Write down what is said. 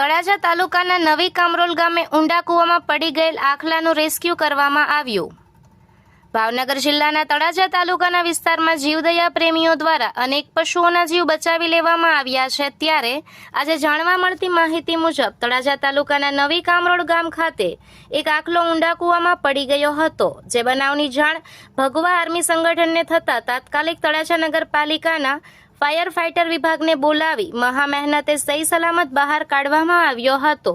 તળાજા તાલુકાના નવી કામરોલ ગામે ઊંડા કૂવામાં પડી ગયેલ આખલાનું રેસ્ક્યુ કરવામાં આવ્યું. ભાવનગર જિલ્લાના તળાજા તાલુકાના વિસ્તારમાં જીવદયા પ્રેમીઓ દ્વારા અનેક પશુઓના જીવ બચાવી લેવામાં આવ્યા છે ત્યારે આજે જાણવા મળતી માહિતી મુજબ તળાજા તાલુકાના નવી કામરોડ ગામ ખાતે એક આખલો ઊંડા કૂવામાં પડી ગયો હતો. જે બનાવની જાણ ભગવા આર્મી સંગઠનને થતાં તાત્કાલિક તળાજા નગરપાલિકાના ફાયર ફાઇટર વિભાગને બોલાવી મહા મહેનતે સહી સલામત બહાર કાઢવામાં આવ્યો હતો.